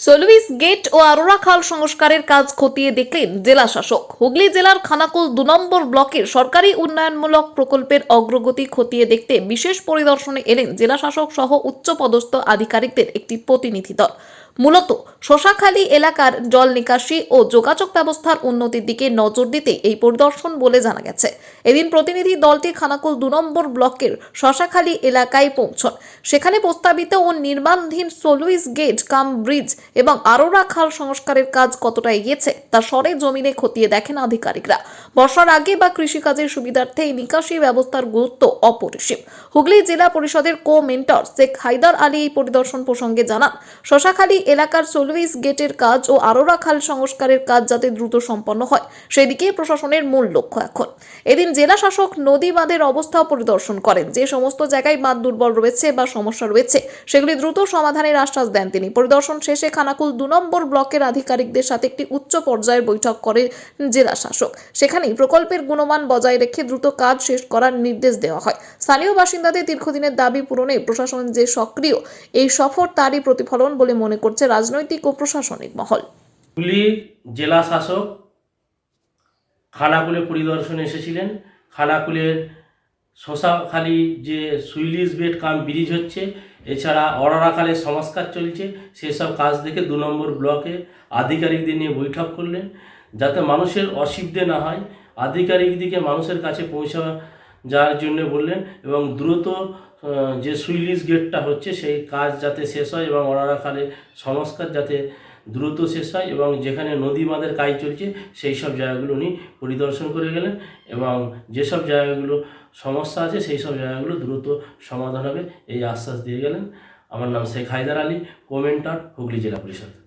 সলুইস gate ও আরোরা খাল সংস্কারের কাজ খতিয়ে দেখলেন জেলা শাসক। হুগলি জেলার খানাকুল দু নম্বর ব্লকের সরকারি উন্নয়নমূলক প্রকল্পের অগ্রগতি খতিয়ে দেখতে বিশেষ পরিদর্শনে এলেন জেলা শাসক সহ উচ্চপদস্থ আধিকারিকদের একটি প্রতিনিধি দল। মূলত শশাখালী এলাকার জল নিকাশি ও যোগাযোগ ব্যবস্থার উন্নতির দিকে নজর দিতে এই পরিদর্শন বলে জানা গেছে। এদিন প্রতিনিধি দলটি খানাকুল দু নম্বর ব্লকের শশাখালী এলাকায় পৌঁছন। সেখানে প্রস্তাবিত ও নির্মাণধীন সোলুইস গেট, কাম ব্রিজ এবং আরোরা খাল সংস্কারের কাজ কতটা এগিয়েছে তা সরে জমিনে খতিয়ে দেখেন আধিকারিকরা। বর্ষার আগে বা কৃষিকাজের সুবিধার্থে এই নিকাশি ব্যবস্থার গুরুত্ব অপরিসীম। হুগলি জেলা পরিষদের কো মেন্টর শেখ হায়দার আলী এই পরিদর্শন প্রসঙ্গে জানান, শশাখালী এলাকার সোলুইস গেটের কাজ ও আরোরা খাল সংস্কারের কাজ যাতে দ্রুত সম্পন্ন হয়, সেদিকে প্রশাসনের মূল লক্ষ্য এখন। এদিন জেলা শাসক নদী বাঁধের অবস্থাও পরিদর্শন করেন। যে সমস্ত জায়গায় বাঁধ দুর্বল রয়েছে বা সমস্যা রয়েছে, সেগুলি দ্রুত সমাধানের আশ্বাস দেন তিনি। পরিদর্শন শেষে খানাকুল দু নম্বর ব্লকের আধিকারিকদের সাথে একটি উচ্চ পর্যায়ের বৈঠক করে জেলা শাসক। সেখানেই প্রকল্পের গুণমান বজায় রেখে দ্রুত কাজ শেষ করার নির্দেশ দেওয়া হয়। স্থানীয় বাসিন্দাদের দীর্ঘদিনের দাবি পূরণে প্রশাসন যে সক্রিয়, এই সফর তারই প্রতিফলন বলে মনে করছে রাজনৈতিক ও প্রশাসনিক মহল। জেলা শাসক খানাকুলে পরিদর্শনে এসেছিলেন। খানাকুলের শশাখালী যে সুইলিশ বেড কাম ব্রিজ হচ্ছে, এছাড়া অরারাখালের সংস্কার চলছে, সেসব কাজ দেখে দু নম্বর ব্লকে আধিকারিকদের নিয়ে বৈঠক করলেন। যাতে মানুষের অসুবিধে না হয়। আধিকারিকদিকে মানুষের কাছে পৌঁছা যাওয়ার জন্য বললেন এবং দ্রুত যে সুইলিশ গেটটা হচ্ছে সেই কাজ যাতে শেষ হয় এবং অরারাখালে সংস্কার যাতে দ্রুত শেষ হয় এবং যেখানে নদী বাঁধের কাজ চলছে, সেই সব জায়গাগুলো উনি পরিদর্শন করে গেলেন এবং যেসব জায়গাগুলো সমস্যা আছে, সেই সব জায়গাগুলো দ্রুত সমাধান হবে, এই আশ্বাস দিয়ে গেলেন। আমার নাম শেখ হায়দার আলী, কোমেন্টার হুগলি জেলা পরিষদ।